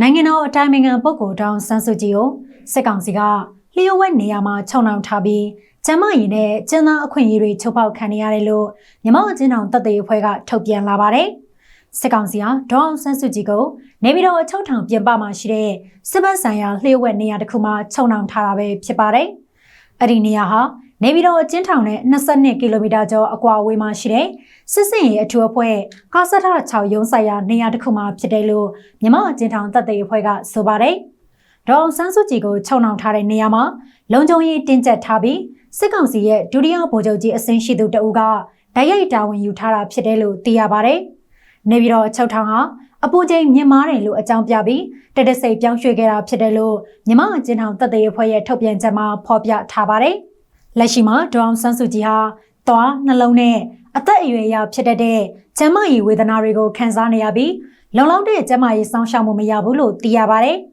နိုင်ငံတော်အတိုင်ပင်ခံပုဂ္ဂိုလ်တောင်ဆန်းစုကြည်ကိုစစ်ကောင်စီကလျှို့ဝှက်နေရာမှာခြုံနှောင်ထားပြီးကျန်းမရေးနဲ့ကျန်းသားအခွင့်အရေးတွေချုပ်ဖောက်ခံနေရတယ်လို့မြန်မာအကျဉ်းထောင်တပ်သေးအဖွဲ့ကထုတ်ပြန်လာပါတယ်။စစ်ကောင်စီဟာဒေါအောင်ဆန်းစုကြည်ကိုနေပြည်တော်အချုပ်ထောင်ပြင်ပမှာရှိတဲ့စစ်ဘက်ဆိုင်ရာလျှို့ဝှက်နေရာတစ်ခုမှာခြုံနှောင်ထားတာပဲဖြစ်ပါတယ်။အဲ့ဒီနေရာဟာ နေပြည်တော်အကျဉ်းထောင်နဲ့22ကီလိုမီတာကျော်အကွာအဝေးမှာရှိတဲ့စစ်စင်ရေးအထူးအဖွဲ့ကာစထ6ရုံးဆိုင်ရာနေရာတစ်ခုမှာဖြစ်တယ်လို့မြန်မာအကျဉ်းထောင်တပ်သေးအဖွဲ့ကဆိုပါတယ်။ဒေါအောင်ဆန်းစုကြည်ကိုခြုံနှောင်ထားတဲ့နေရာမှာလုံခြုံရေးတင်းကျပ်ထားပြီးစစ်ကောင်စီရဲ့ဒုတိယဗိုလ်ချုပ်ကြီးအဆင့်ရှိသူတဦးကဓာတ်ရိုက်တာဝန်ယူထားတာဖြစ်တယ်လို့သိရပါတယ်။နေပြည်တော်အချုပ်ထောင်ဟာအပူချိန်မြင့်မားတယ်လို့အကြောင်းပြပြီးတတဆိတ်ပြောင်းရွှေ့ခဲ့တာဖြစ်တယ်လို့မြန်မာအကျဉ်းထောင်တပ်သေးအဖွဲ့ရဲ့ထုတ်ပြန်ချက်မှာဖော်ပြထားပါတယ်။ လက်ရှိမှာဒေါအောင်ဆန်းစုကြည်ဟာသွားနှလုံးနဲ့အသက်အရွယ်အရဖြစ်တတ်တဲ့ကျန်းမာရေးဝေဒနာတွေကိုခံစားနေရပြီးလုံလောက်တဲ့ကျန်းမာရေးစောင့်ရှောက်မှုမရဘူးလို့သိရပါတယ်။